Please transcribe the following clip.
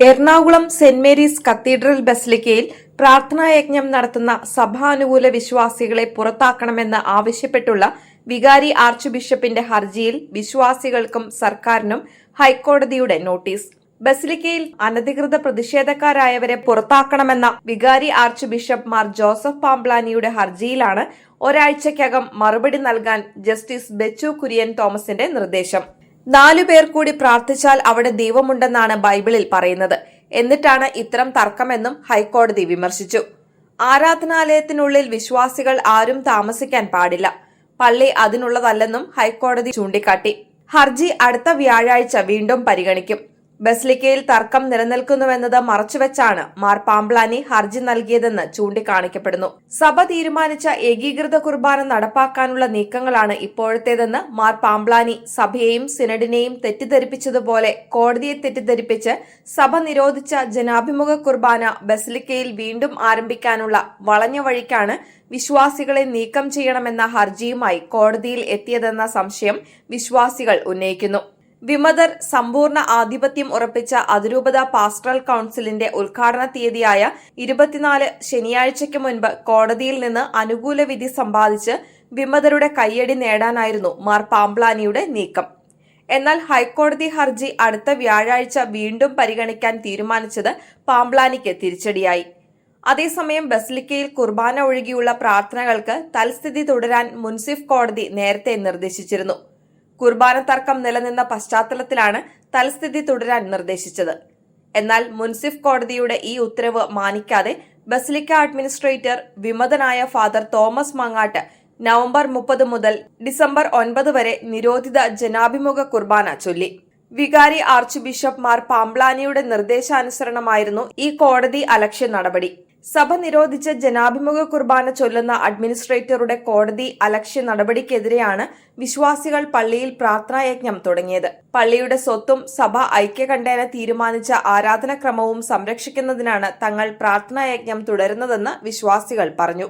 Ernakulam saint Mary's cathedral ബസിലിക്കയിൽ പ്രാർത്ഥനായജ്ഞം നടത്തുന്ന സഭാനുകൂല വിശ്വാസികളെ പുറത്താക്കണമെന്ന് ആവശ്യപ്പെട്ടുള്ള വികാരി ആർച്ച് ബിഷപ്പിന്റെ ഹർജിയിൽ വിശ്വാസികൾക്കും സർക്കാരിനും ഹൈക്കോടതിയുടെ നോട്ടീസ്. ബസിലിക്കയിൽ അനധികൃത പ്രതിഷേധക്കാരായവരെ പുറത്താക്കണമെന്ന വികാരി ആർച്ച് ബിഷപ്പ് മാർ ജോസഫ് പാംപ്ലാനിയുടെ ഹർജിയിലാണ് ഒരാഴ്ചയ്ക്കകം മറുപടി നൽകാൻ ജസ്റ്റിസ് ബെച്ചു കുര്യൻ തോമസിന്റെ നിർദ്ദേശം. നാലു പേർ കൂടി പ്രാർത്ഥിച്ചാൽ അവിടെ ദൈവമുണ്ടെന്നാണ് ബൈബിളിൽ പറയുന്നത്. എന്നിട്ടാണ് ഇത്തരം തർക്കമെന്നും ഹൈക്കോടതി വിമർശിച്ചു. ആരാധനാലയത്തിനുള്ളിൽ വിശ്വാസികൾ ആരും താമസിക്കാൻ പാടില്ല. പള്ളി അതിനുള്ളതല്ലെന്നും ഹൈക്കോടതി ചൂണ്ടിക്കാട്ടി. ഹർജി അടുത്ത വ്യാഴാഴ്ച വീണ്ടും പരിഗണിക്കും. ബസ്ലിക്കയിൽ തർക്കം നിലനിൽക്കുന്നുവെന്നത് മറച്ചുവെച്ചാണ് മാർ പാംബ്ലാനി ഹർജി നൽകിയതെന്ന് ചൂണ്ടിക്കാണിക്കപ്പെടുന്നു. സഭ തീരുമാനിച്ച ഏകീകൃത കുർബാന നടപ്പാക്കാനുള്ള നീക്കങ്ങളാണ് ഇപ്പോഴത്തേതെന്ന് മാർ പാംബ്ലാനി സഭയെയും സിനഡിനെയും തെറ്റിദ്ധരിപ്പിച്ചതുപോലെ കോടതിയെ തെറ്റിദ്ധരിപ്പിച്ച് സഭ നിരോധിച്ച ജനാഭിമുഖ കുർബാന ബസ്ലിക്കയിൽ വീണ്ടും ആരംഭിക്കാനുള്ള വളഞ്ഞ വഴിക്കാണ് വിശ്വാസികളെ നീക്കം ചെയ്യണമെന്ന ഹർജിയുമായി കോടതിയിൽ എത്തിയതെന്ന സംശയം വിശ്വാസികൾ ഉന്നയിക്കുന്നു. വിമതർ സമ്പൂർണ ആധിപത്യം ഉറപ്പിച്ച അതിരൂപത പാസ്റ്ററൽ കൌൺസിലിന്റെ ഉദ്ഘാടന തീയതിയായ ഇരുപത്തിനാല് ശനിയാഴ്ചയ്ക്ക് മുൻപ് കോടതിയിൽ നിന്ന് അനുകൂല വിധി സമ്പാദിച്ച് വിമതരുടെ കയ്യടി നേടാനായിരുന്നു മാർ പാംപ്ലാനിയുടെ നീക്കം. എന്നാൽ ഹൈക്കോടതി ഹർജി അടുത്ത വ്യാഴാഴ്ച വീണ്ടും പരിഗണിക്കാൻ തീരുമാനിച്ചത് പാംപ്ലാനിക്ക് തിരിച്ചടിയായി. അതേസമയം ബസലിക്കയിൽ കുർബാന ഒഴികെയുള്ള പ്രാർത്ഥനകൾക്ക് തൽസ്ഥിതി തുടരാൻ മുൻസിഫ് കോടതി നേരത്തെ നിർദ്ദേശിച്ചിരുന്നു. കുർബാന തർക്കം നിലനിന്ന പശ്ചാത്തലത്തിലാണ് തൽസ്ഥിതി തുടരാൻ നിർദ്ദേശിച്ചത്. എന്നാൽ മുൻസിഫ് കോടതിയുടെ ഈ ഉത്തരവ് മാനിക്കാതെ ബസിലിക്ക അഡ്മിനിസ്ട്രേറ്റർ വിമതനായ ഫാദർ തോമസ് മങ്ങാട്ട് നവംബർ മുപ്പത് മുതൽ ഡിസംബർ ഒൻപത് വരെ നിരോധിത ജനാഭിമുഖ കുർബാന ചൊല്ലി. വികാരി ആർച്ച് ബിഷപ്പ് മാർ പാംബ്ലാനിയുടെ നിർദ്ദേശാനുസരണമായിരുന്നു ഈ കോടതി അലക്ഷ്യ നടപടി. സഭ നിരോധിച്ച ജനാഭിമുഖ കുർബാന ചൊല്ലുന്ന അഡ്മിനിസ്ട്രേറ്ററുടെ കോടതി അലക്ഷ്യ നടപടിക്കെതിരെയാണ് വിശ്വാസികൾ പള്ളിയിൽ പ്രാർത്ഥനായജ്ഞം തുടങ്ങിയത്. പള്ളിയുടെ സ്വത്തും സഭ ഐക്യകണ്ഠേന തീരുമാനിച്ച ആരാധനക്രമവും സംരക്ഷിക്കുന്നതിനാണ് തങ്ങൾ പ്രാർത്ഥനായജ്ഞം തുടരുന്നതെന്ന് വിശ്വാസികൾ പറഞ്ഞു.